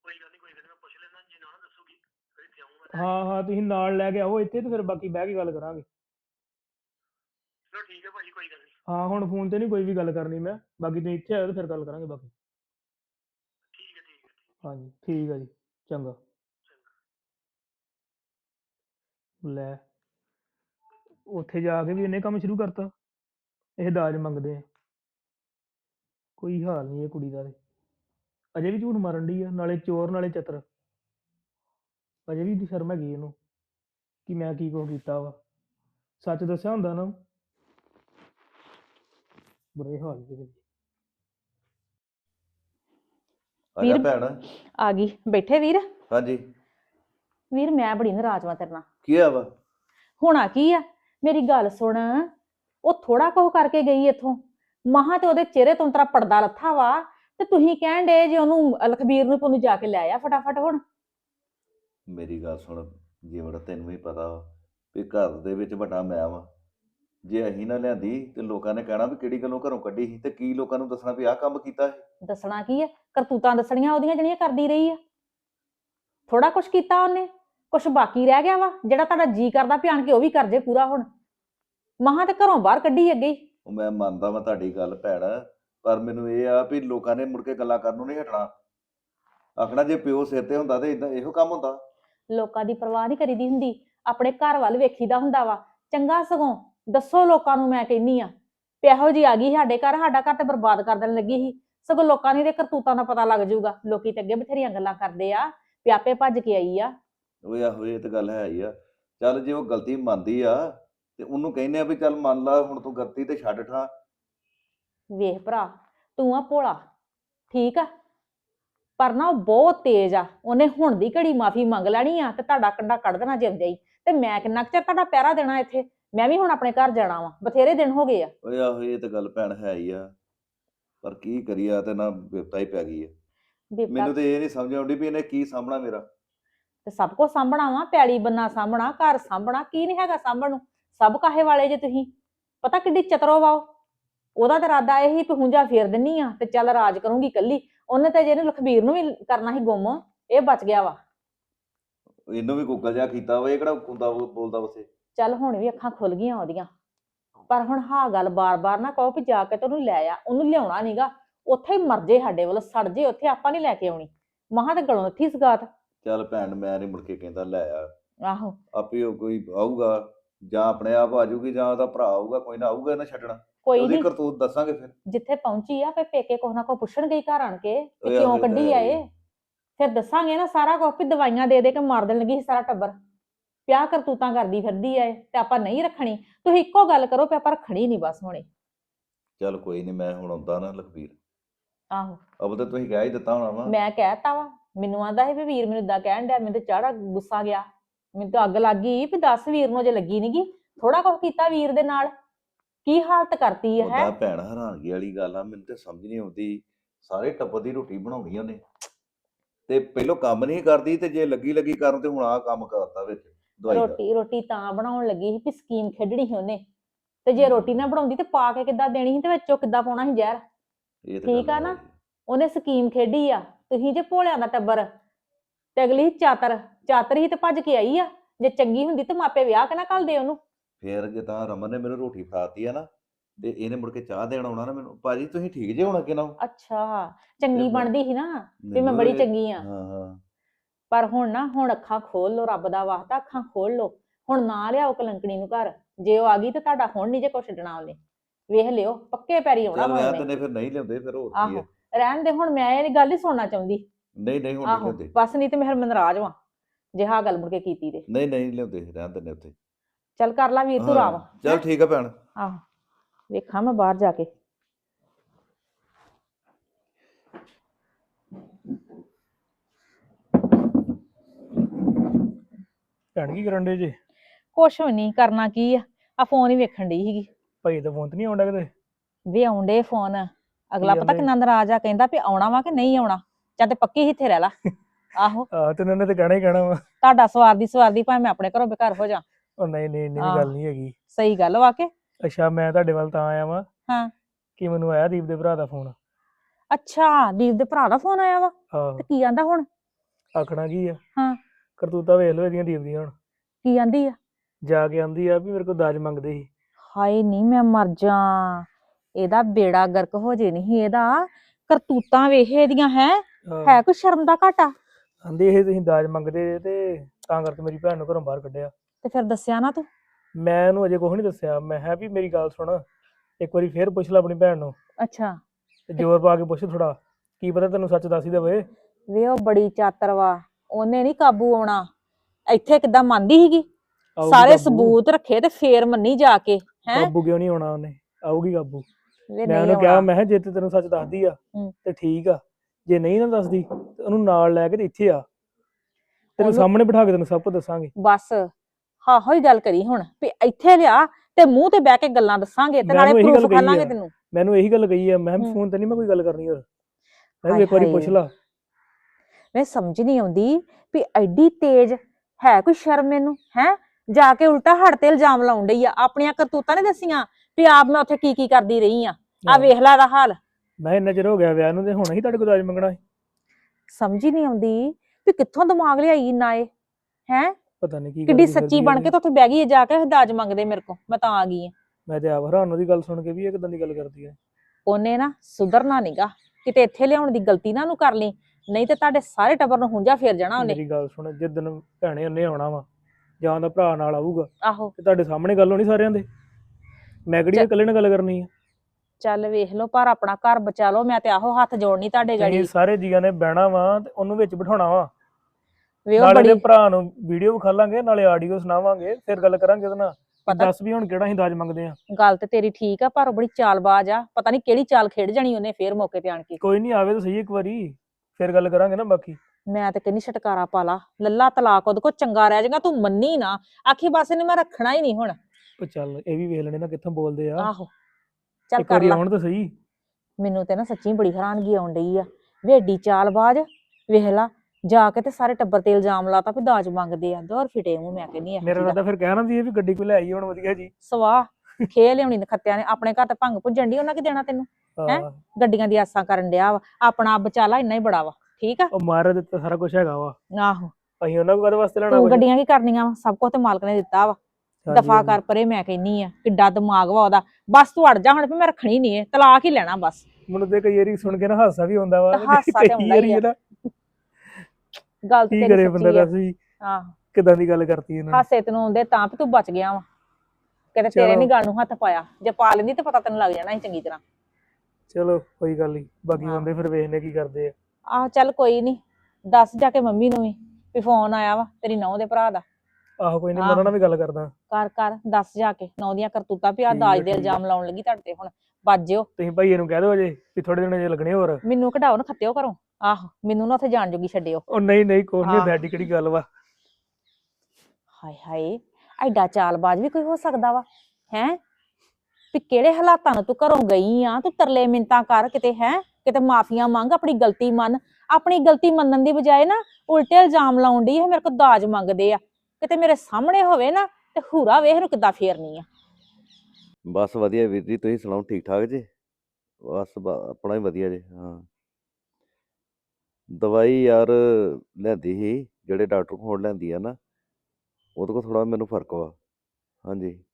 ਕੋਈ ਗੱਲ ਨਹੀਂ ਕੋਈ ਗੱਲ ਨੀ, ਮੈਂ ਪੁੱਛ ਲੈਣਾ ਜੇ ਨਾ ਨਾ ਦੱਸੂਗੀ ਫਿਰ ਇੱਥੇ ਆਉਂਗਾ ਮੈਂ। ਹਾਂ ਹਾਂ ਤੁਸੀਂ ਨਾਲ ਲੈ ਕੇ ਆਓ ਇੱਥੇ ਤੇ ਫਿਰ ਬਾਕੀ ਬਹਿ ਕੇ ਗੱਲ ਕਰਾਂਗੇ। ਚਲੋ ਠੀਕ ਹੈ ਭਾਜੀ ਕੋਈ ਗੱਲ ਨਹੀਂ ਹਾਂ ਹੁਣ ਫੋਨ ਤੇ ਨਹੀਂ ਕੋਈ ਵੀ ਗੱਲ ਕਰਨੀ ਮੈਂ ਬਾਕੀ ਤੁਸੀਂ ਇੱਥੇ ਆਓ ਤੇ ਫਿਰ ਗੱਲ ਕਰਾਂਗੇ ਬਾਕੀ। ਠੀਕ ਹੈ ਠੀਕ ਹੈ ਹਾਂਜੀ ਠੀਕ ਆ ਜੀ ਚੰਗਾ। ਚੰਗਾ। ਲੈ ਉੱਥੇ ਜਾ ਕੇ ਵੀ ਇਹਨੇ ਕੰਮ ਸ਼ੁਰੂ ਕਰਤਾ ਇਹ ਦਾਜ ਮੰਗਦੇ ਆ। ਕੋਈ ਹਾਲ ਨਹੀਂ ਇਹ ਕੁੜੀ ਦਾ ਤੇ। ਅਜੇ ਵੀ ਝੂਠ ਮਾਰਨ ਡਈ ਆ ਨਾਲੇ ਚੋਰ ਨਾਲੇ ਚਤਰ। ਅਜੇ ਵੀ ਸ਼ਰਮ ਹੈਗੀ ਇਹਨੂੰ ਕਿ ਮੈਂ ਕੀ ਕੁਛ ਕੀਤਾ ਵਾ। ਸੱਚ ਦੱਸਿਆ ਹੁੰਦਾ ਨਾ ਬੁਰੇ ਹਾਲ ਦੇ ਆ ਜਾ ਵੀਰ- ਭੈਣ। ਆ ਗਈ। ਬੈਠੇ ਵੀਰ? ਹਾਂਜੀ। ਵੀਰ ਮੈਂ ਬੜੀ ਨਾਰਾਜ਼ ਵਾਂ ਤੇਰੇ ਨਾਲ। ਕੀ ਆ ਵਾ? ਹੋਣਾ ਕੀ ਆ? ਮੇਰੀ ਗੱਲ ਸੁਣ। ਉਹ ਥੋੜਾ ਕੁਝ ਕਰਕੇ ਗਈ ਇੱਥੋਂ। ਮਹਾ ਤੇ ਉਹਦੇ ਚਿਹਰੇ ਤੋਂ ਤੇਰਾ ਪਰਦਾ ਲੱਥਾ ਵਾ ਤੇ ਤੁਸੀਂ ਕਹਿਣ ਡੇ ਜੇ ਉਹਨੂੰ ਲਖਬੀਰ ਨੂੰ ਉਹਨੂੰ ਜਾ ਕੇ ਲੈ ਆ ਫਟਾਫਟ ਹੁਣ। ਮੇਰੀ ਗੱਲ ਸੁਣ ਜਿਵੇਂ ਤੈਨੂੰ ਵੀ ਪਤਾ ਵਾ ਵੀ ਘਰ ਦੇ ਵਿੱਚ ਵੱਡਾ ਮੈਂ ਵਾਂ ਜੇ ਅਸੀਂ ਨਾ ਲਿਆਂਦੀ ਤੇ ਲੋਕਾਂ ਨੇ ਕਹਿਣਾ ਵੀ ਕਿਹੜੀ ਗੱਲੋਂ ਘਰੋਂ ਕੱਢੀ ਸੀ ਤੇ ਕੀ ਲੋਕਾਂ ਨੂੰ ਦੱਸਣਾ ਵੀ ਆਹ ਕੰਮ ਕੀਤਾ ਹੈ ਦੱਸਣਾ ਕੀ ਆ? ਕਰਤੂਤਾਂ ਦੱਸਣੀਆਂ ਉਹਦੀਆਂ ਜਿਹੜੀਆਂ ਕਰਦੀ ਰਹੀ ਆ। ਥੋੜਾ ਕੁਝ ਕੀਤਾ ਉਹਨੇ ਕੁਝ ਬਾਕੀ ਰਹਿ ਗਿਆ ਵਾ ਜਿਹੜਾ ਤੁਹਾਡਾ ਜੀ ਕਰਦਾ ਭਿਆਨ ਕੇ ਉਹ ਵੀ ਕਰ ਜੇ ਪੂਰਾ ਹੁਣ। ਮਹਾ ਤੇ ਘਰੋਂ ਬਾਹਰ ਕੱਢੀ ਅੱਗੇ ਹੀ। ਉਹ ਮੈਂ ਮੰਨਦਾ ਵਾਂ ਤੁਹਾਡੀ ਗੱਲ ਭੈਣ ਪਰ ਮੈਨੂੰ ਇਹ ਆ ਵੀ ਲੋਕਾਂ ਨੇ ਮੁੜ ਕੇ ਗੱਲਾਂ ਕਰਨ ਨੂੰ ਨਹੀਂ ਹਟਣਾ। ਆਖਣਾ ਜੇ ਪਿਓ ਸਿਰ ਤੇ ਹੁੰਦਾ ਤੇ ਇਦਾਂ ਇਹੋ ਕੰਮ ਹੁੰਦਾ। ਲੋਕਾਂ ਦੀ ਪਰਵਾਹ ਨਹੀਂ ਕਰੀਦੀ ਹੁੰਦੀ। ਆਪਣੇ ਘਰ ਵੱਲ ਵੇਖੀਦਾ ਹੁੰਦਾ ਵਾ। ਚੰਗਾ ਸਗੋਂ ਦੱਸੋ ਲੋਕਾਂ ਨੂੰ ਮੈਂ ਕਹਿੰਨੀ ਆ। ਇਹੋ ਜੀ ਆ ਗਈ ਸਾਡੇ ਘਰ ਸਾਡਾ ਘਰ ਤੇ ਬਰਬਾਦ ਕਰ ਦੇਣ ਲੱਗੀ ਸੀ। ਸਗੋਂ ਲੋਕਾਂ ਨੂੰ ਦੇ ਕਰਤੂਤਾਂ ਦਾ ਪਤਾ ਲੱਗ ਜਾਊਗਾ। ਲੋਕੀ ਤੇ ਅੱਗੇ ਬਥੇਰੀਆਂ ਗੱਲਾਂ ਕਰਦੇ ਆ। ਵੀ ਆਪੇ ਭੱਜ ਕੇ ਆਈ ਆ। ਉਹ ਆਹੋ ਇਹ ਤਾਂ ਗੱਲ ਹੈ ਹੀ ਆ। ਚੱਲ ਜੇ ਉਹ ਗਲਤੀ ਮੰਨਦੀ ਆ ਤੇ ਉਹਨੂੰ ਕਹਿੰਦੇ ਆ ਵੀ ਚੱਲ ਮੰਨ ਲਾ ਹੁਣ ਤੂੰ ਗਲਤੀ ਤੇ ਛੱਡ ਠਾ। ਵੇਖ ਭਰਾ ਤੂੰ ਆ ਭੋਲਾ ਠੀਕ ਆ? ਪਰ ਨਾ ਉਹ ਬਹੁਤ ਤੇਜ਼ ਆ। ਉਹਨੇ ਹੁਣ ਦੀ ਘੜੀ ਮਾਫੀ ਮੰਗ ਲੈਣੀ ਆ ਤੇ ਤੁਹਾਡਾ ਕੰਡਾ ਕੱਢ ਦੇਣਾ ਜਿੰਦ ਜਾਈ। ਤੇ ਮੈਂ ਕਿੰਨਾ ਕੁ ਚਿਰ ਤੁਹਾਡਾ ਪਹਿਰਾ ਦੇਣਾ ਇੱਥੇ? ਮੈਂ ਵੀ ਹੁਣ ਆਪਣੇ ਘਰ ਜਾਣਾ ਵਾ। ਬਥੇਰੇ ਦਿਨ ਹੋ ਗਏ ਆ। ਓਏ ਆਹੋ ਇਹ ਤਾਂ ਗੱਲ ਭੈਣ ਹੈ ਹੀ ਆ। ਪਰ ਕੀ ਕਰੀਆ ਤੇ ਨਾ ਬਿਪਤਾ ਹੀ ਪੈ ਗਈ ਆ। ਮੈਨੂੰ ਤੇ ਇਹ ਨਹੀਂ ਸਮਝ ਆਉਂਦੀ ਵੀ ਇਹਨੇ ਕੀ ਸਾਂਭਣਾ ਮੇਰਾ। ਤੇ ਸਭ ਕੁਝ ਸਾਂਭਣਾ ਵਾ ਪੈਲੀ ਬੰਨਾ ਸਾਂਭਣਾ ਘਰ ਸਾਂਭਣਾ ਕੀ ਨਹੀਂ ਹੈਗਾ ਸਾਂਭਣ ਨੂੰ। ਸਭ ਕਾਹੇ ਵਾਲੇ ਜੇ ਤੁਸੀਂ? ਪਤਾ ਕਿੱਡੀ ਚਤਰੋ ਵਾ ਉਹ? ਉਹਦਾ ਤਾਂ ਇਰਾਦਾ ਇਹ ਸੀ ਵੀ ਹੁੰਜਾ ਫੇਰ ਦਿੰਨੀ ਆ ਤੇ ਚੱਲ ਰਾਜ ਕਰੂੰਗੀ ਕੱਲੀ ਉਹਨੇ ਤੇ ਜਿਹਨੇ ਲਖਬੀਰ ਨੂੰ ਵੀ ਕਰਨਾ ਸੀ ਗੁੰਮ ਇਹ ਬਚ ਗਿਆ ਵਾ। ਇਹਨੂੰ ਵੀ ਗੂਗਲ ਜਿਹਾ ਕੀਤਾ ਵਾ ਇਹ ਕਿਹੜਾ ਕੁੰਦਾ ਬੋਲਦਾ ਵਸੇ ਚੱਲ ਹੁਣ ਵੀ ਅੱਖਾਂ ਖੁੱਲ ਗਈਆਂ ਉਹਦੀਆਂ। ਪਰ ਹੁਣ ਹਾਂ ਗੱਲ ਬਾਰ-ਬਾਰ ਨਾ ਕਹੋ ਵੀ ਜਾ ਕੇ ਤੇ ਉਹਨੂੰ ਲੈ ਆ ਉਹਨੂੰ ਲਿਆਉਣਾ ਨਹੀਂਗਾ ਉੱਥੇ ਹੀ ਮਰ ਜੇ ਸਾਡੇ ਵੱਲ ਸੜ ਜੇ ਉੱਥੇ ਆਪਾਂ ਨਹੀਂ ਲੈ ਕੇ ਆਉਣੀ। ਮਹਾਂ ਤੇ ਗਲੋਂ ਇੱਥੀ ਸਗਾਤ। ਚੱਲ ਭੈਣ ਮੈਂ ਨਹੀਂ ਮੁੜ ਕੇ ਕਹਿੰਦਾ ਲੈ ਆ। ਆਹੋ। ਆਪੇ ਉਹ ਕੋਈ ਆਊਗਾ। ਜਾਂ ਆਪਣੇ ਆਪ ਆ ਜਾਊਗੀ ਜਾਂ ਉਹਦਾ ਭਰਾ ਆਊਗਾ ਕੋਈ ਨਾ ਆਊਗਾ ਨਾ ਛੱਡਣਾ। ਕੋਈ ਉਹਦੀ ਨਹੀਂ। ਕਰਤੂਤ ਦੱਸਾਂਗੇ ਫਿਰ। ਜਿੱਥੇ ਪਹੁੰਚੀ ਆ ਫੇ ਪੇਕੇ ਕੋਹ ਨਾ ਕੋ ਪੁੱਛਣ ਗਈ ਘਰ ਆਣ ਕੇ ਆਹੋ ਕਿਉਂ ਇਹ ਤਾਂ ਕੱਢੀ ਹੈ ਹੀ। ਇਹ? ਫਿਰ ਦੱਸਾਂਗੇ ਨਾ ਸਾਰਾ ਕੁਝ ਵੀ ਦਵਾਈਆਂ ਦੇ ਦੇ ਕੇ ਮਾਰ ਦੇਣ ਲੱਗੀ ਸੀ ਸਾਰਾ ਟੱਬਰ। ਪਿਆ ਕਰਤੂਤਾਂ ਕਰਦੀ ਫਿਰਦੀ ਆ ਇਹ ਤੇ ਆਪਾਂ ਨਹੀਂ ਰੱਖਣੀ। ਤੁਸੀਂ ਇੱਕੋ ਗੱਲ ਕਰੋ ਵੀ ਆਪਾਂ ਰੱਖਣੀ ਨਹੀਂ ਬਸ ਹੁਣੇ। ਚੱਲ ਕੋਈ ਨਹੀਂ ਮੈਂ ਹੁਣ ਆਉਂਦਾ ਨਾ ਲਖਬੀਰ। ਆਹੋ। ਅਬ ਤਾਂ ਤੁਸੀਂ ਕਹਿ ਹੀ ਦਿੱਤਾ ਹੋਣਾ ਵਾ। ਮੈਂ ਕਹਿਤਾ ਵਾ। ਮੈਨੂੰ ਆਂਦਾ ਸੀ ਵੀ ਵੀਰ ਮੈਨੂੰ ਇਦਾਂ ਕਹਿਣ ਡਿਆ ਮੈਨੂੰ ਤੇ ਚਾੜਾ ਗੁੱਸਾ ਗਿਆ। ਮੈਨੂੰ ਤਾਂ ਅੱਗ ਲੱਗ ਗਈ ਵੀ ਦੱਸ ਵੀਰ ਨੂੰ ਜੇ ਲੱਗੀ ਨੀਗੀ ਥੋੜਾ ਕੁਝ ਕੀਤਾ ਵੀਰ ਦੇ ਨਾਲ। ਕੀ ਹਾਲਤ ਕਰਤੀ ਹੈ ਉਹਦਾ ਭੈਣ ਹੈਰਾਨਗੀ ਵਾਲੀ ਗੱਲ ਆ ਮੈਨੂੰ ਤੇ ਸਮਝ ਨਹੀਂ ਆਉਂਦੀ। ਸਾਰੇ ਟੱਬਰ ਦੀ ਰੋਟੀ ਬਣਾਉਣੀ ਉਹਨੇ। ਤੇ ਪਹਿਲੋਂ ਕੰਮ ਨਹੀਂ ਕਰਦੀ ਤੇ ਜੇ ਲੱਗੀ ਲੱਗੀ ਕਰਨ ਤੇ ਹੁਣ ਆਹ ਕੰਮ ਕਰਤਾ ਵਿੱਚ ਦਵਾਈ ਦਾ। ਰੋਟੀ ਰੋਟੀ ਤਾਂ ਬਣਾਉਣ ਲੱਗੀ ਸੀ ਵੀ ਸਕੀਮ ਖੇਡਣੀ ਸੀ ਉਹਨੇ। ਤੇ ਜੇ ਰੋਟੀ ਨਾ ਬਣਾਉਂਦੀ ਤੇ ਪਾ ਕੇ ਕਿੱਦਾਂ ਦੇਣੀ ਸੀ ਤੇ ਵਿੱਚੋਂ ਕਿੱਦਾਂ ਪਾਉਣਾ ਸੀ ਜ਼ਹਿਰ? ਇਹ ਤੇ ਠੀਕ ਗੱਲ ਆ ਨਾ? ਉਹਨੇ ਸਕੀਮ ਖੇਡੀ ਆ। ਤੁਸੀਂ ਜੇ ਭੋਲਿਆਂ ਦਾ ਟੱਬਰ ਤੇ ਅਗਲੀ ਚਾਤਰ ਚਾਤਰ ਹੀ ਤੇ ਭੱਜ ਕੇ ਆਈ ਆ। ਜੇ ਚੰਗੀ ਹੁੰਦੀ ਤੇ ਮਾਪੇ ਵਿਆਹ ਕੇ ਨਾ ਘੱਲਦੇ ਉਹਨੂੰ। ਫੇਰ ਜੇ ਤਾਂ ਰਮਨ ਨੇ ਮੈਨੂੰ ਰੋਟੀ ਫੜਾਤੀ ਆ ਨਾ ਤੇ ਇਹਨੇ ਮੁੜ ਕੇ ਚਾਹ ਦੇਣ ਆਉਣਾ ਨਾ ਮੈਨੂੰ। ਭਾਜੀ ਤੁਸੀਂ ਠੀਕ ਜੇ ਹੋਣਾ ਕਿਨਾਂ ਅੱਛਾ ਚੰਗੀ ਮੈਂ- ਬਣਦੀ ਸੀ ਨਾ ਵੀ ਮੈਂ ਬੜੀ ਚੰਗੀ ਆ। ਹਾਂ ਹਾਂ। ਪਰ ਹੁਣ ਨਾ ਹੁਣ ਅੱਖਾਂ ਖੋਲ ਲੋ ਰੱਬ ਦਾ ਵਾਸਤਾ ਅੱਖਾਂ ਖੋਲ ਲੋ ਹੁਣ ਨਾ ਲਿਆਓ ਕਲੰਕਣੀ ਨੂੰ ਘਰ। ਜੇ ਉਹ ਆ ਗਈ ਤੇ ਤੁਹਾਡਾ ਹੁਣ ਨਹੀਂ ਜੇ ਕੁਛ ਛੱਡਣਾ ਉਹਨੇ। ਵੇਖ ਲਿਓ ਪੱਕੇ ਪੈਰੀ ਆਉਣਾ ਚੱਲ ਉਹਨੇ। ਦਿੰਦੇ ਫਿਰ ਨਹੀਂ ਲਿਆਉਂਦੇ ਫਿਰ ਹੋਰ ਕੀ ਆਹੋ ਹੈ ਰਹਿਣ ਦੇ ਹੁਣ ਮੈਂ ਇਹ ਗੱਲ ਹੀ ਸੁਣਨਾ ਚਾਹੁੰਦੀ। ਨਹੀਂ ਨਹੀਂ ਹੁਣ ਨਹੀਂ ਆਹੋ ਲਿਆਉਂਦੇ। ਬਸ ਨਹੀਂ ਤੇ ਮੈਂ ਫਿਰ ਨਾਰਾਜ਼ ਵਾਂ ਜੇ ਹਾਂ ਗੱਲ ਮੁੜ ਕੇ ਕੀਤੀ ਤੇ। ਨਹੀਂ ਨਹੀਂ ਲਿਆਉਂਦੇ ਰਹਿਣ ਦਿੰਦੇ ਉੱਥੇ। ਚੱਲ ਕਰ ਲਾ ਵੀਰ ਤੂੰ ਰਾਮ ਹਾਂ, ਚੱਲ ਠੀਕ ਆ ਭੈਣ। ਆਹੋ ਵੇਖਾਂ ਮੈਂ ਬਾਹਰ ਜਾ ਕੇ। ਭੈਣ ਕੀ ਕਰਨ ਦੇ ਜੇ? ਕੁਛ ਵੀ ਨਹੀਂ ਕਰਨਾ ਕੀ ਆ? ਆ ਫੋਨ ਹੀ ਵੇਖਣ ਡਈ ਸੀਗੀ। ਭਾਈ ਦਾ ਫੋਨ ਤੇ ਨਹੀਂ ਆਉਂਦਾ ਕਿਤੇ? ਵੀ ਆਉਂਦੇ ਫੋਨ। ਅਗਲਾ ਪਤਾ ਕਹਿੰਦੇ? ਕਿੰਨਾ ਨਾਰਾਜ਼ ਆ ਕਹਿੰਦਾ ਵੀ ਆਉਣਾ ਵਾ ਕਿ ਨਹੀਂ ਆਉਣਾ? ਜਾਂ ਤੇ ਪੱਕੀ ਹੀ ਇੱਥੇ ਰਹਿ ਲਾ। ਆਹੋ। ਆਹ ਤੇ ਉਹਨਾਂ ਨੇ ਤੇ ਕਹਿਣਾ ਹੀ ਕਹਿਣਾ ਵਾ। ਤੁਹਾਡਾ ਸਵਾਰਦੀ ਸਵਾਰਦੀ ਭਾਵੇਂ ਮੈਂ ਆਪਣੇ ਘਰੋਂ ਬੇਘਰ ਹੋ ਜਾ ਉਹ ਨਹੀਂ ਨਹੀਂ ਇੰਨੀ ਵੀ। ਗੱਲ ਨਹੀਂ ਹੈਗੀ। ਸਹੀ ਗੱਲ ਵਾ ਕੇ? ਅੱਛਾ ਮੈਂ ਤੁਹਾਡੇ ਵੱਲ ਤਾਂ ਆਇਆ ਵਾਂ ਹਾਂ। ਕਿ ਮੈਨੂੰ ਆਇਆ ਦੀਪ ਦੇ ਭਰਾ ਦਾ ਫੋਨ। ਅੱਛਾ ਦੀਪ ਦੇ ਭਰਾ ਦਾ ਫੋਨ ਆਇਆ ਵਾ? ਆਹ। ਤੇ ਕੀ ਆਂਦਾ ਹੁਣ? ਆਖਣਾ ਕੀ ਆ? ਹਾਂ। ਕਰਤੂਤਾ ਵੇਖ ਲਓ ਇਹਦੀਆਂ ਦੀਪ ਦੀਆਂ ਹੁਣ। ਕੀ ਆਂਦੀ ਆ? ਜਾ ਕੇ ਆਂਦੀ ਆ ਵੀ ਮੇਰੇ ਕੋਲ ਦਾਜ ਮੰਗਦੇ ਸੀ। ਹਾਏ ਨਹੀਂ ਮੈਂ ਮਰ ਜਾ। ਇਹਦਾ ਬੇੜਾ ਗਰਕ ਹੋ ਜੇ ਨਹੀਂ ਇਹਦਾ। ਕਰਤੂਤਾਂ ਵੇਖ ਇਹਦੀਆਂ ਹੈ? ਹੈ। ਕੋਈ ਸ਼ਰਮ ਦਾ ਘਾਟਾ? ਆਂਦੀ ਇਹ ਤੁਸੀਂ ਦਾਜ ਮੰਗਦੇ ਜੇ ਤੇ ਤਾਂ ਕਰਕੇ ਮੇਰੀ ਭੈਣ ਨੂੰ ਘਰੋਂ ਬਾਹਰ ਕੱਢਿਆ। ਤੇ ਫਿਰ ਦੱਸਿਆ ਨਾ ਤੂੰ? ਮੈਂ ਉਹਨੂੰ ਅਜੇ ਕੁਝ ਨਹੀਂ ਦੱਸਿਆ। ਮੈਂ ਕਿਹਾ ਵੀ ਮੇਰੀ ਗੱਲ ਸੁਣ। ਇੱਕ ਵਾਰੀ ਫੇਰ ਪੁੱਛ ਲੈ ਆਪਣੀ ਭੈਣ ਨੂੰ। ਅੱਛਾ। ਤੇ ਜ਼ੋਰ ਪਾ ਕੇ ਪੁੱਛ ਥੋੜਾ ਕੀ ਪਤਾ ਤੈਨੂੰ ਸੱਚ ਦੱਸ ਹੀ ਦੇਵੇ। ਵੇ ਉਹ ਬੜੀ ਚਾਤਰ ਵਾ। ਉਹਨੇ ਨਹੀਂ ਕਾਬੂ ਆਉਣਾ। ਇੱਥੇ ਕਿੱਦਾਂ ਮੰਨਦੀ ਸੀਗੀ? ਆਊਗੀ ਸਾਰੇ ਕਾਬੂ। ਸਬੂਤ ਰੱਖੇ ਤੇ ਫੇਰ ਮੰਨੀ ਜਾ ਕੇ ਹੈ? ਕਾਬੂ ਕਿਉਂ ਨਹੀਂ ਆਉਣਾ ਉਹਨੇ? ਆਊਗੀ ਕਾਬੂ। ਵੇ ਮੈਂ ਨਹੀਂ ਉਹਨੂੰ ਕਿਹਾ ਆਉਣਾ। ਮੈਂ ਕਿਹਾ ਜੇ ਤੇ ਤੈਨੂੰ ਸੱਚ ਦੱਸਦੀ ਆ ਹੂੰ। ਤੇ ਠੀਕ ਆ। ਜੇ ਨਹੀਂ ਨਾ ਦੱਸਦੀ ਤੇ ਉਹਨੂੰ ਨਾਲ ਲੈ ਕੇ ਤੇ ਇੱਥੇ ਆ। ਤੈਨੂੰ ਉਹਨੂੰ- ਸਾਹਮਣੇ ਬਿਠਾ ਕੇ ਤੈਨੂੰ ਸਭ ਕੁਝ ਦੱਸਾਂਗੇ। ਬਸ ਹਾਂ ਹੋਈ ਗੱਲ ਕਰੀ ਹੁਣ ਵੀ ਇੱਥੇ ਲਿਆ ਤੇ ਮੂੰਹ ਤੇ ਬਹਿ ਕੇ ਗੱਲਾਂ ਦੱਸਾਂਗੇ ਤੇ ਮੈਂ ਨਾਲੇ ਉਹਨੂੰ ਇਹੀ ਗੱਲ ਪ੍ਰੂਫ ਕਹੀ ਖਾਲਾਂਗੇ। ਤੈਨੂੰ। ਮੈਨੂੰ ਇਹੀ ਗੱਲ ਕਹੀ ਆ ਮੈਂ ਹੂੰ। ਫੋਨ ਤੇ ਨਹੀਂ ਮੈਂ ਕੋਈ ਗੱਲ ਕਰਨੀ ਹੋਰ। ਮੈਂ ਹਾਏ ਇੱਕ ਵਾਰੀ ਪੁੱਛ ਹਾਏ। ਲਾ। ਮੈਂ ਸਮਝ ਨਹੀਂ ਆਉਂਦੀ ਵੀ ਐਡੀ ਤੇਜ਼ ਹੈ ਕੋਈ ਸ਼ਰਮ ਮੈਨੂੰ ਹੈ? ਜਾ ਕੇ ਉਲਟਾ ਹੜ ਤੇ ਇਲਜ਼ਾਮ ਲਾਉਣ ਡਈ ਆ ਆਪਣੀਆਂ ਕਰਤੂਤਾਂ ਨੇ ਦੱਸੀਆਂ ਵੀ ਆਪ ਮੈਂ ਉੱਥੇ ਕੀ ਕੀ ਕਰਦੀ ਰਹੀ ਆ। ਆ ਵੇਖ ਲੈ ਦਾ ਹਾਲ। ਮੈਂ ਇੰਨਾ ਚਿਰ ਹੋ ਗਿਆ ਵਿਆਹ ਨੂੰ ਤੇ ਹੁਣ ਹੀ ਤੁਹਾਡੇ ਕੋਲ ਦਾਜ ਮੰਗਣਾ ਸੀ। ਸਮਝ ਹੀ ਨਹੀਂ ਆਉਂਦੀ ਵੀ ਕਿੱਥੋਂ ਦਿਮਾਗ ਲਿਆਈ ਇੰਨਾ ਇਹ ਹੈ ਪਤਾ ਨਹੀਂ ਕੀ ਕਿੱਡੀ ਸੱਚੀ ਬਣ। ਕੇ ਤਾਂ ਉੱਥੇ ਬਹਿ ਗਈ ਜਾ ਕੇ ਦਾਜ ਮੰਗਦੇ ਮੇਰੇ ਕੋ ਮੈਂ ਤਾਂ ਆ ਗਈ ਆ ਮੈਂ ਤੇ ਆਪ ਹੈਰਾਨ ਉਹਦੀ ਗੱਲ ਸੁਣ ਕੇ ਵੀ ਇਹ ਕਿਦਾਂ ਦੀ ਗੱਲ ਕਰਦੀ ਹੈ ਉਹਨੇ ਨਾ ਸੁਧਰਨਾ ਨੀਗਾ ਕਿਤੇ ਇੱਥੇ ਲਿਆਉਣ ਦੀ ਗਲਤੀ ਨਾ ਨੂੰ ਕਰ ਲਈ ਨਹੀਂ ਤੇ ਤੁਹਾਡੇ ਸਾਰੇ ਟੱਬਰ ਨੂੰ ਹੁੰਜਾ ਫੇਰ ਜਾਣਾ ਉਹਨੇ ਮੇਰੀ ਗੱਲ ਸੁਣ ਜਿੱਦਣ ਭੈਣੇ ਉਹਨੇ ਆਉਣਾ ਵਾ ਜਾਂ ਉਹਦਾ ਭਰਾ ਨਾਲ ਆਊਗਾ ਆਹੋ ਤੇ ਤੁਹਾਡੇ ਸਾਹਮਣੇ ਗੱਲ ਹੋਣੀ ਸਾਰਿਆਂ ਦੇ ਮੈਂ ਕਿਹੜੀ। ਇਕੱਲੇ ਨਾਲ ਗੱਲ ਕਰਨੀ ਆ ਚੱਲ ਵੇਖ ਲਓ ਪਰ ਆਪਣਾ ਘਰ ਬਚਾ ਲਓ ਮੈਂ ਤੇ ਆਹੋ ਹੱਥ ਜੋੜਨੀ ਤੁਹਾਡੇ ਗਾੜੀ। ਸਾਰੇ ਜੀਆਂ ਨੇ ਬਹਿਣਾ ਵਾ ਤੇ ਉਹਨੂੰ ਵਿੱਚ ਬਿਠਾਉਣਾ ਵਾ। ਵੇ ਉਹ ਨਾਲੇ ਬੜੀ ਦੇ ਭਰਾ ਨੂੰ ਵੀਡੀਓ ਵਿਖਾਲਾਂਗੇ ਨਾਲੇ ਆਡੀਓ ਸੁਣਾਵਾਂਗੇ ਫਿਰ ਗੱਲ ਕਰਾਂਗੇ ਉਹਦੇ ਨਾਲ। ਪਤਾ ਦੱਸ ਵੀ ਹੁਣ ਕਿਹੜਾ ਅਸੀਂ ਦਾਜ ਮੰਗਦੇ ਆ। ਗੱਲ ਤੇ ਤੇਰੀ ਠੀਕ ਆ ਪਰ ਉਹ ਬੜੀ ਚਾਲਬਾਜ਼ ਆ। ਪਤਾ ਨਹੀਂ ਕਿਹੜੀ ਚਾਲ ਖੇਡ ਜਾਣੀ ਉਹਨੇ ਫੇਰ ਮੌਕੇ ਤੇ ਆਣ ਕੇ। ਕੋਈ ਨਹੀਂ ਆਵੇ ਤਾਂ ਸਹੀ ਇੱਕ ਵਾਰੀ ਫਿਰ ਗੱਲ ਕਰਾਂਗੇ ਨਾ ਬਾਕੀ। ਮੈਂ ਤੇ ਕਹਿੰਦੀ ਛਟਕਾਰਾ ਪਾ ਲਾ। ਲੱਲਾ ਤਲਾਕ ਉਹਦੇ ਕੋ ਚੰਗਾ ਰਹਿ ਜਾਏਗਾ ਤੂੰ ਮੰਨੀ ਨਾ। ਆਖੀ ਬਸ ਇਹਨੇ ਮੈਂ ਰੱਖਣਾ ਹੀ ਨਹੀਂ ਹੁਣ। ਉਹ ਚੱਲ ਇਹ ਵੀ ਵੇਖ ਲੈਣੇ ਨਾ ਕਿੱਥੋਂ ਬੋਲਦੇ ਆ। ਆਹੋ। ਚੱਲ ਇੱਕ ਕਰ ਵਾਰੀ ਲਾ। ਆਉਣ ਤਾਂ ਸਹੀ। ਮੈਨੂੰ ਤੇ ਨਾ ਸੱਚੀ ਬੜੀ ਹੈਰਾਨਗੀ ਆਉਣ ਡਈ ਆ। ਵੇਡੀ ਚਾਲਬਾਜ਼ ਵੇਖ ਲਾ ਜਾ ਕੇ ਤੇ ਸਾਰੇ ਟੱਬਰ ਤੇ ਇਲਜ਼ਾਮ ਲਾਤਾ ਵੀ ਦਾਜ ਮੰਗਦੇ ਆ ਦੋਰ ਫਿਟੇ ਮੂੰਹ ਮੈਂ ਕਹਿੰਦੀ ਆ ਮੇਰਾ ਤਾਂ ਫਿਰ ਕਹਿਣਾ ਸੀ ਇਹ ਵੀ ਗੱਡੀ ਕੋਈ ਲੈ ਆਈ ਹੁਣ ਵਧੀਆ ਜੀ। ਸਵਾਹ ਖੇ ਲਿਆਉਣੀ ਨਖੱਤਿਆਂ ਨੇ ਆਪਣੇ ਘਰ ਤੇ ਭੰਗ ਭੁੱਜਣ ਦੀ ਉਹਨਾਂ ਕੀ ਦੇਣਾ ਤੈਨੂੰ? ਹੈਂ? ਹਾਂ, ਗੱਡੀਆਂ ਦੀ ਆਸਾਂ ਕਰਨ ਡਿਆ ਵਾ ਆਪਣਾ ਬਚਾ ਲਾ ਇੰਨਾ ਹੀ ਬੜਾ ਵਾ ਠੀਕ ਆ? ਉਹ ਮਹਾਰਾਜ ਦਿੱਤਾ ਸਾਰਾ ਕੁਝ ਹੈਗਾ ਵਾ। ਆਹੋ। ਅਸੀਂ ਉਹਨਾਂ ਕੋਲ ਕਾਹਦੇ ਵਾਸਤੇ ਲੈਣਾ ਤੂੰ ਕੁਛ? ਗੱਡੀਆਂ ਕੀ ਕਰਨੀਆਂ ਵਾ? ਸਭ ਕੁਝ ਤੇ ਮਾਲਕ ਨੇ ਦਿੱਤਾ ਵਾ। ਦਫਾ। ਕਰ ਪਰੇ ਮੈਂ ਕਹਿੰਨੀ ਆ ਕਿੱਡਾ ਦਿਮਾਗ ਵਾ ਉਹਦਾ। ਬਸ ਤੂੰ ਅੜ ਜਾ ਹੁਣ ਵੀ ਮੈਂ ਰੱਖਣੀ ਨਹੀਂ ਏ ਤਲਾਕ ਹੀ ਲੈਣਾ ਬਸ। ਮੈਨੂੰ ਤੇ ਕਈ ਵਾਰੀ ਸੁਣ ਕੇ ਨਾ ਹਾਸਾ ਵੀ ਆਉਂਦਾ ਵਾ ਹਾਸਾ ਤੇ ਆਉਂਦਾ ਹੀ ਆ। ਗੱਲ ਤੇ ਕਰੇ ਬੰਦਾ ਦੱਸ ਵੀ ਆਹ ਕਿਦਾਂ ਦੀ ਗੱਲ ਕਰਤੀ ਇਹਨਾਂ। ਹਾਸੇ ਤੈਨੂੰ ਆਉਂਦੇ ਤਾਂ ਵੀ ਤੂੰ ਬਚ ਗਿਆ ਵਾ। ਕਿਤੇ ਤੇਰੇ। ਨਹੀਂ ਗੱਲ ਨੂੰ ਹੱਥ ਪਾਇਆ। ਜੇ ਪਾ ਲੈਂਦੀ ਤੇ ਪਤਾ ਤੈਨੂੰ ਲੱਗ ਜਾਣਾ ਸੀ ਚੰਗੀ ਤਰ੍ਹਾਂ। ਚਲੋ ਕੋਈ ਗੱਲ ਨਹੀਂ ਬਾਕੀ ਹਾਂ। ਬੰਦੇ ਫਿਰ ਵੇਖਨੇ ਕੀ ਕਰਦੇ ਆ। ਆਹ ਚੱਲ ਕੋਈ ਨਹੀਂ ਦੱਸ ਜਾ ਕੇ ਮੰਮੀ ਨੂੰ ਵੀ ਵੀ ਫੋਨ ਆਇਆ ਵਾ ਤੇਰੀ ਨੌਂ ਦੇ ਭਰਾ ਦਾ। ਆਹੋ ਕੋਈ ਨਹੀਂ। ਮੈਂ ਉਹਨਾਂ ਨਾਲ ਵੀ ਗੱਲ ਕਰਦਾ। ਕਰ ਕਰ ਦੱਸ ਜਾ ਕੇ ਨੌਂ ਦੀਆਂ ਕਰਤੂਤਾਂ ਵੀ ਆ ਦਾਜ ਦੇ। ਇਲਜ਼ਾਮ ਲਾਉਣ ਲੱਗੀ ਤੁਹਾਡੇ ਤੇ ਹੁਣ ਬਾਜਿਓ ਤੁਸੀਂ ਭਾਈ ਇਹਨੂੰ ਕਹਿ ਦਿਓ ਅਜੇ ਵੀ ਥੋੜੇ ਦਿਨ ਜੇ ਲੱਗਣੇ ਹੋਰ। ਮੈਨੂੰ ਕਢਾਓ ਨਾ ਖੱਤਿਓ ਘਰੋਂ। ਆਹੋ ਮੈਨੂੰ ਨਾ ਉੱਥੇ ਜਾਣ ਜੋਗੀ ਛੱਡਿਓ। ਉਹ ਨਹੀਂ ਨਹੀਂ ਕੋਈ ਨਹੀਂ। ਬੈਡੀ ਕਿਹੜੀ ਗੱਲ ਵਾ। ਹਾਏ ਹਾਏ ਐਡਾ ਚਾਲਬਾਜ਼ ਵੀ ਕੋਈ ਹੋ ਸਕਦਾ ਵਾ ਹੈ? ਵੀ ਕਿਹੜੇ ਹਾਲਾਤਾਂ ਨੂੰ ਤੂੰ ਘਰੋਂ ਗਈ ਆ? ਤੂੰ ਤਰਲੇ ਮਿੰਤਾਂ ਕਰ ਕਿਤੇ ਹੈ? ਕਿਤੇ ਮਾਫੀਆਂ ਮੰਗ ਆਪਣੀ ਗਲਤੀ ਮੰਨ। ਆਪਣੀ ਗਲਤੀ ਮੰਨਣ ਦੀ ਬਜਾਏ ਨਾ ਉਲਟੇ ਇਲਜ਼ਾਮ ਲਾਉਣ ਦੀ ਹੈ ਮੇਰੇ ਕੋਲ ਦਾਜ ਮੰਗਦੇ ਆ। ਕਿਤੇ ਮੇਰੇ ਸਾਹਮਣੇ ਹੋਵੇ ਨਾ, ਤੇ ਹੂਰਾ ਵੇਖ ਨੂੰ ਕਿੱਦਾਂ ਫੇਰਨੀ ਆ। ਬਸ ਵਧੀਆ ਵੀਰ ਜੀ, ਤੁਸੀਂ ਸੁਣਾਓ ਠੀਕ ਠਾਕ ਜੀ? ਬਸ ਬ- ਆਪਣਾ ਹੀ ਵਧੀਆ ਜੀ, ਹਾਂ। ਦਵਾਈ ਯਾਰ ਲਿਆਂਦੀ ਸੀ, ਜਿਹੜੇ ਡਾਕਟਰ ਕੋਲ ਲਿਆਂਦੀ ਆ ਨਾ, ਉਹਦੇ ਕੋਲ ਥੋੜਾ ਮੈਨੂੰ ਫ਼ਰਕ ਵਾ, ਹਾਂਜੀ।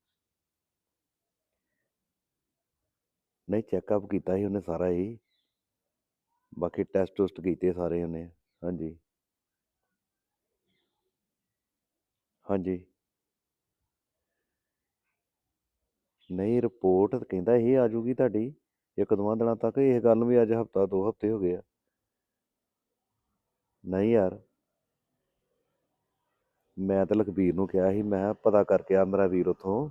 ਨਹੀਂ ਚੈੱਕਅਪ ਕੀਤਾ ਸੀ ਉਹਨੇ ਸਾਰਾ ਹੀ, ਬਾਕੀ ਟੈਸਟ ਟੁਸਟ ਕੀਤੇ ਸਾਰੇ ਉਹਨੇ, ਹਾਂਜੀ। ਹਾਂਜੀ। ਨਹੀਂ ਰਿਪੋਰਟ ਕਹਿੰਦਾ ਇਹ ਆ ਜੂਗੀ ਤੁਹਾਡੀ, ਇੱਕ ਦੋਵਾਂ ਦਿਨਾਂ ਤੱਕ ਇਹ ਗੱਲ ਨੂੰ ਵੀ ਅੱਜ ਹਫਤਾ, ਦੋ ਹਫ਼ਤੇ ਹੋ ਗਏ ਆ। ਨਹੀਂ ਯਾਰ। ਮੈਂ ਤਾਂ ਲਖਬੀਰ ਨੂੰ ਕਿਹਾ ਸੀ, ਮੈਂ ਕਿਹਾ ਪਤਾ ਕਰਕੇ ਆ ਮੇਰਾ ਵੀਰ ਉੱਥੋਂ,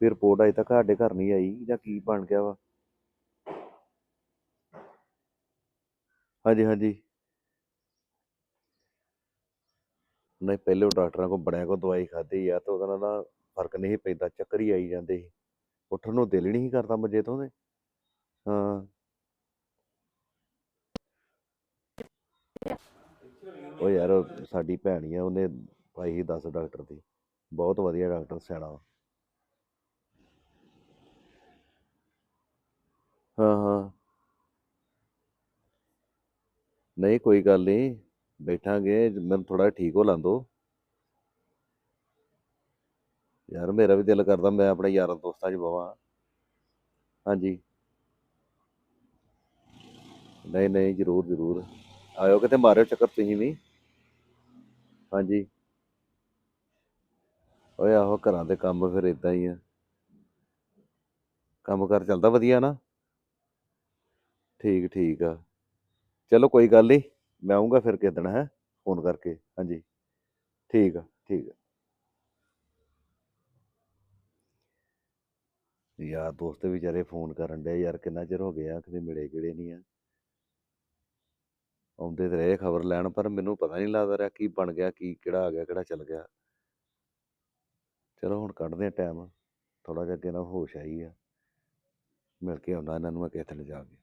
ਵੀ ਰਿਪੋਰਟ ਅਜੇ ਤੱਕ ਸਾਡੇ ਘਰ ਨਹੀਂ ਆਈ ਜਾਂ ਕੀ ਬਣ ਗਿਆ ਵਾ। ਹਾਂਜੀ ਹਾਂਜੀ। ਨਹੀਂ ਪਹਿਲੇ ਉਹ ਡਾਕਟਰਾਂ ਕੋਲ ਬੜਿਆਂ ਕੋਲ ਦਵਾਈ ਖਾਧੀ ਆ, ਤਾਂ ਉਹਦਾ ਨਾਲ ਨਾ ਫ਼ਰਕ ਨਹੀਂ ਪੈਂਦਾ, ਚੱਕਰ ਹੀ ਆਈ ਜਾਂਦੇ ਸੀ। ਉੱਠਣ ਨੂੰ ਦਿਲ ਨਹੀਂ ਸੀ ਕਰਦਾ ਮੱਜੇ ਤੋਂ ਉਹਦੇ। ਹਾਂ। ਉਹ ਯਾਰ ਉਹ ਸਾਡੀ ਭੈਣ ਹੀ ਆ, ਉਹਨੇ ਪਾਈ ਸੀ 10 ਡਾਕਟਰ ਦੀ। ਬਹੁਤ ਵਧੀਆ ਡਾਕਟਰ, ਸਿਆਣਾ ਵਾ। ਹਾਂ ਹਾਂ। ਨਹੀਂ, ਕੋਈ ਗੱਲ ਨਹੀਂ। ਬੈਠਾਂਗੇ, ਮੈਨੂੰ ਥੋੜਾ ਠੀਕ ਹੋ ਲੰਦੋ ਯਾਰ ਮੇਰਾ ਵੀ ਦਿਲ ਕਰਦਾ, ਮੈਂ ਆਪਣੇ ਯਾਰਾਂ ਦੋਸਤਾਂ 'ਚ ਬਵਾਂ। ਹਾਂਜੀ। ਨਹੀਂ ਨਹੀਂ, ਜ਼ਰੂਰ ਜ਼ਰੂਰ। ਆਇਓ ਕਿਤੇ, ਮਾਰਿਓ ਚੱਕਰ ਤੁਸੀਂ ਵੀ। ਹਾਂਜੀ। ਓਏ, ਆਹੋ ਘਰਾਂ ਦੇ ਕੰਮ ਫਿਰ ਇਦਾਂ ਹੀ ਆ। ਕੰਮ ਕਾਰ ਚੱਲਦਾ ਵਧੀਆ ਨਾ? ਠੀਕ ਠੀਕ ਆ। ਚਲੋ ਕੋਈ ਗੱਲ ਨਹੀਂ ਮੈਂ ਆਉਂਗਾ ਫਿਰ ਕਿਸ ਦਿਨ, ਹੈ, ਫੋਨ ਕਰਕੇ, ਹਾਂਜੀ। ਠੀਕ ਆ ਠੀਕ ਆ। ਯਾਰ ਦੋਸਤ ਵਿਚਾਰੇ ਫੋਨ ਕਰਨ ਡਿਆ ਯਾਰ ਕਿੰਨਾ ਚਿਰ ਹੋ ਗਿਆ ਕਦੇ ਮਿਲੇ ਕਿਹੜੇ ਨਹੀਂ ਆ। ਆਉਂਦੇ ਤੇ ਰਹੇ ਖਬਰ ਲੈਣ, ਪਰ ਮੈਨੂੰ ਪਤਾ ਨਹੀਂ ਲੱਗਦਾ ਰਿਹਾ ਕੀ ਬਣ ਗਿਆ, ਕੀ ਕਿਹੜਾ ਆ ਗਿਆ, ਕਿਹੜਾ ਚੱਲ ਗਿਆ। ਚਲੋ ਹੁਣ ਕੱਢਦੇ ਆ ਟਾਈਮ ਥੋੜਾ ਜਿਹਾ ਅੱਗੇ ਨਾਲ ਹੋਸ਼ ਆਈ ਆ। ਮਿਲ ਕੇ ਆਉਣਾ ਇਹਨਾਂ ਨੂੰ ਮੈਂ ਕਿਸੇ ਦਿਨ ਜਾ ਕੇ।